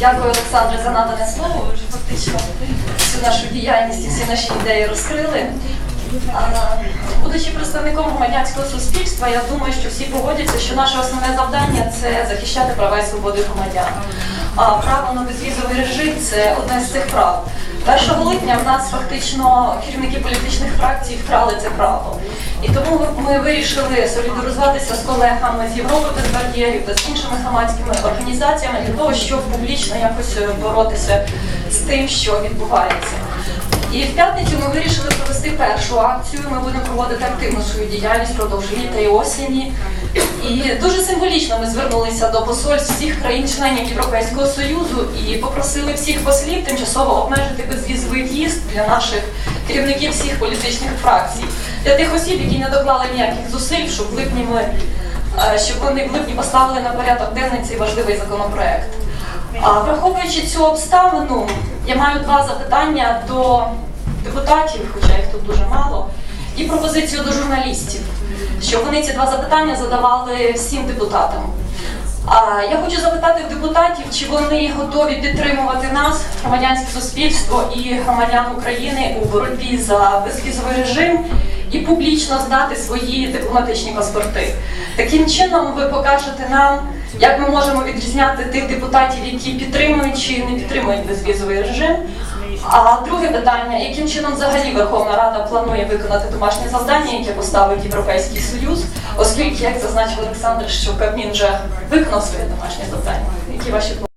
Дякую, Олександре, за надане слово. Ви вже фактично всю нашу діяльність і всі наші ідеї розкрили. Будучи представником громадянського суспільства, я думаю, що всі погодяться, що наше основне завдання це захищати права і свободи громадян. А право на безвізовий режим це одне з цих прав. 1 липня в нас фактично керівники політичних фракцій вкрали це право. І тому ми вирішили солідаризуватися з колегами з Європи без бар'єрів та з іншими громадськими організаціями для того, щоб публічно якось е, боротися з тим, що відбувається. І в п'ятницю ми вирішили провести першу акцію. Ми будемо проводити активну свою діяльність впродовж літа і осені. І дуже символічно ми звернулися до посольств всіх країн-членів Європейського Союзу і попросили всіх послів тимчасово обмежити безвізовий в'їзд для наших керівників всіх політичних фракцій, для тих осіб, які не доклали ніяких зусиль, щоб липні ми е, щоб вони в липні поставили на порядок денний цей важливий законопроект. А враховуючи цю обставину, я маю два запитання до депутатів, хоча їх тут дуже мало, і пропозицію до журналістів, щоб вони ці два запитання задавали всім депутатам. А я хочу запитати депутатів, чи вони готові підтримувати нас, громадянське суспільство і громадян України у боротьбі за безвізовий режим і публічно здати свої дипломатичні паспорти. Таким чином ви покажете нам, як ми можемо відрізняти тих депутатів, які підтримують чи не підтримують безвізовий режим. А друге питання, яким чином взагалі Верховна Рада планує виконати домашнє завдання, яке поставив Європейський Союз, оскільки, як зазначив Олександр, що Кабмін вже виконав своє домашнє завдання. Які ваші плани?